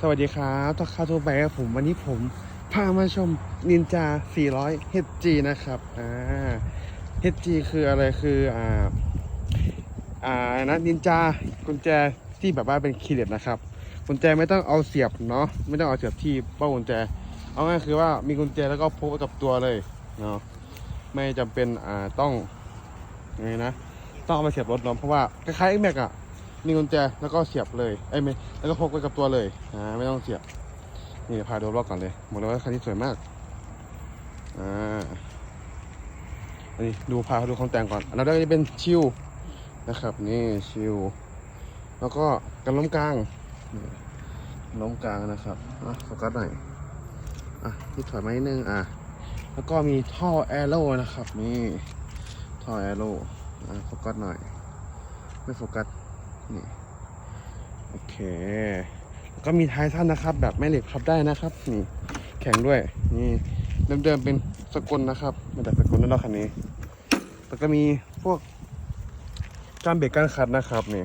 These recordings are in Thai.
สวัสดีครับทักข้าทั่วไปครับผมวันนี้ผมพามาชมนินจา 400 HG นะครับอ่า HG คืออะไรคืออ่าอ่านะนินจากุญแจที่แบบว่าเป็นคีย์เลตนะครับกุญแจไม่ต้องเอาเสียบเนาะไม่ต้องเอาเสียบที่เป้ากุญแจ เอาง่ายคือว่ามีกุญแจแล้วก็พกไว้กับตัวเลยเนาะไม่จำเป็นอ่าต้องยังไงนะต้องเอาไปเสียบรถเนาะเพราะว่าคล้ายๆแม็กอะ มีกุญแจแล้วก็เสียบเลยไอ้ยไม่แล้วก็พกไว้กับตัวเลยอ่าไม่ต้องเสียบ นี่พาดูรอบก่อนเลยบอกเลยว่าคันนี้สวยมากอ่าอันนี้ดูพาดูของแต่งก่อนอันดับแรกจะเป็นชิวนะครับ นี่ชิวแล้วก็กันล้มกลางนี่ล้มกลางนะครับอะโฟกัสหน่อยอะที่ถอยมานิดนึงอะแล้วก็มีท่อแอโร่นะครับ นี่ท่อแอโร่อะโฟกัสหน่อย ไม่โฟกัส โอเค ก็มีท้ายสั้นนะครับ แบบแม่เหล็กพับได้นะครับนี่แข็งด้วย นี่เดิมๆเป็นสกลนะครับมาจากสกลนั่นแหละคันนี้แล้วก็มีพวกการเบรกการขัดนะครับนี่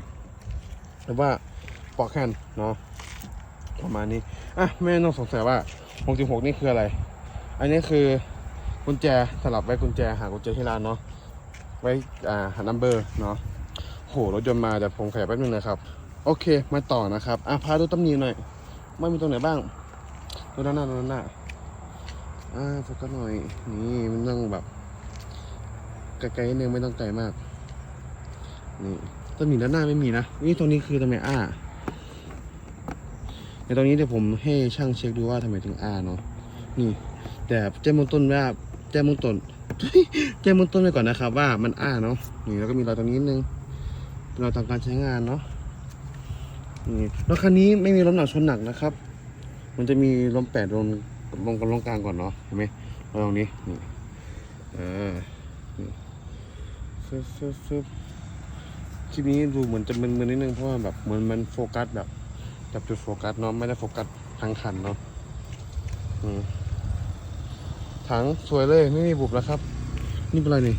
หรือว่าปลอกแขนเนาะประมาณนี้อะไม่ต้องสงสัยว่า 66 นี่คืออะไร อันนี้คือกุญแจสลับไว้กุญแจหากุญแจที่ร้านเนาะไว้อ่าหานัมเบอร์เนาะ โหรถยนต์มาแต่ผมขยับแป๊บนึงนะครับ โอเค มาต่อนะครับอะพาดูตำหนิหน่อยว่ามีตรงไหนบ้างดูด้านหน้าดูด้านหน้าอ่าโฟกัสหน่อย นี่มันต้องแบบไกลๆนิดนึงไม่ต้องไกลมาก นี่ตำหนิด้านหน้าไม่มีนะนี่ตรงนี้คือตำแหน่งอ้าในตรงนี้เดี๋ยวผมให้ช่างเช็คดูว่าทำไมถึงอ้าเนาะนี่ แต่แจ้งเบื้องต้นว่าแจ้งเบื้องต้นแจ้งเบื้องต้นไว้ก่อนนะครับ ว่ามันอ้าเนาะนี่แล้วก็มีรอยตรงนี้นิดนึง เราทำการใช้งานเนาะนี่รถคันนี้ไม่มีล้มหนักชนหนักนะครับ มันจะมีล้มแปดลงลงกับลงกลางก่อนเนาะเห็นไหมเอาตรงนี้นี่ออนี่ฟึบฟึบฟึบคลิปนี้ดูเหมือนจะมึนๆนิดนึงเพราะว่าแบบเหมือนมันโฟกัสแบบจับจุดโฟกัสเนาะไม่ได้โฟกัสทั้งคันเนาะถังสวยเลยไม่มีบุบแล้วครับ นี่เป็นไรนี่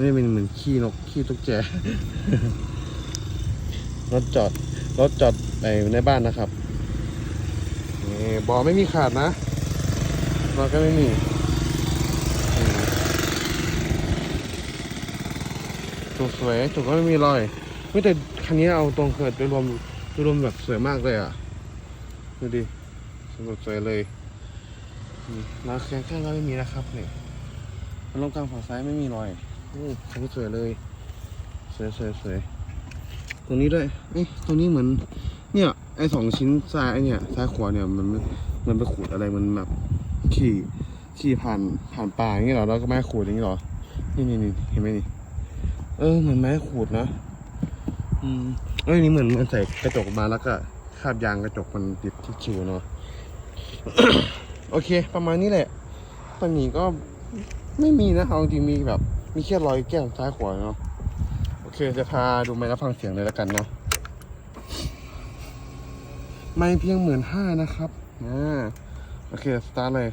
ไม่เป็นเหมือนขี้นกขี้ตุ๊กแกรถจอดรถจอดในในบ้านนะครับนี่บอไม่มีขาดนะบอก็ไม่มีถูกสวยถูกก็ไม่มีรอยไม่แต่คันนี้เอาตรงเกิดโดยรวมโดยรวมแบบสวยมากเลยอะดูดิสวยสวยเลยนี่มาแข้งข้างก็ไม่มีนะครับเนี่ยมันลงกลางฝั่งซ้ายไม่มีรอย อืมสวยเลย สวยสวยสวยตรงนี้ด้วยเอ้ยตรงนี้เหมือน เนี่ยไอ้สองชิ้นซ้ายเนี่ยซ้ายขวาเนี่ยมันมันไปขูดอะไรมันแบบขี่ขี่ผ่านผ่านป่าอย่างนี้เหรอแล้วก็ไม้ขูดอย่างนี้เหรอ นี่นี่นี่เห็นไหมนี่ เออเหมือนไม้ขูดนะ อืมเอ้ยนี่เหมือนมันใส่กระจกมาแล้วก็คาบยางกระจกมันติดที่คิวเนาะโอเค ประมาณนี้แหละตอนนี้ก็ไม่มีนะเอาจริงมีแบบ มีแค่รอยแก้มซ้ายขวาเนาะโอเคจะพาดูไม้รับฟังเสียงเลยแล้วกันเนาะไม่เพียงหมื่นห้านะครับอ่าโอเค สตาร์ทเลย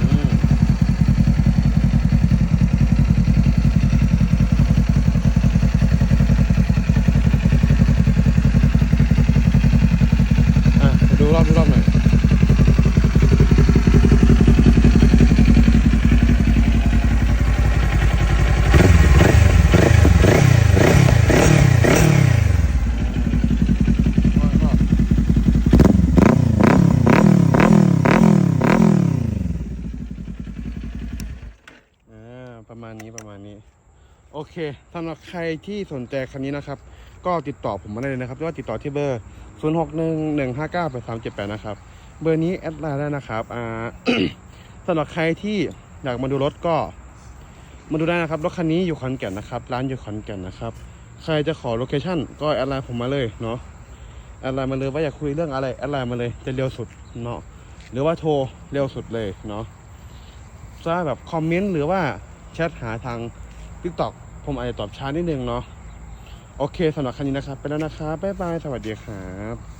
อืมอะดู รอบดูรอบหน่อยอ่าประมาณนี้ประมาณนี้ โอเคสำหรับใครที่สนใจคันนี้นะครับ ก็ติดต่อผมมาได้เลยนะครับหรือว่าติดต่อที่เบอร์ 0 6 1 1 5 9 8 3 7 8 นะครับ เบอร์นี้แอดไลน์ได้นะครับอ่าสำหรับใครที่อยากมาดูรถก็มาดูได้นะครับรถคันนี้อยู่ขอนแก่นนะครับ ร้านอยู่ขอนแก่นนะครับ ใครจะขอโลเคชั่นก็แอดไลน์ผมมาเลยเนาะแอดไลน์มาเลยว่าอยากคุยเรื่องอะไรแอดไลน์มาเลยจะเร็วสุดเนาะหรือว่าโทรเร็วสุดเลยเนาะถ้าแบบคอมเมนต์หรือว่าแชทหาทาง TikTok ผมอาจจะตอบช้านิดนึงเนาะ โอเคสำหรับคันนี้นะครับ ไปแล้วนะครับบ๊ายบาย สวัสดีครับ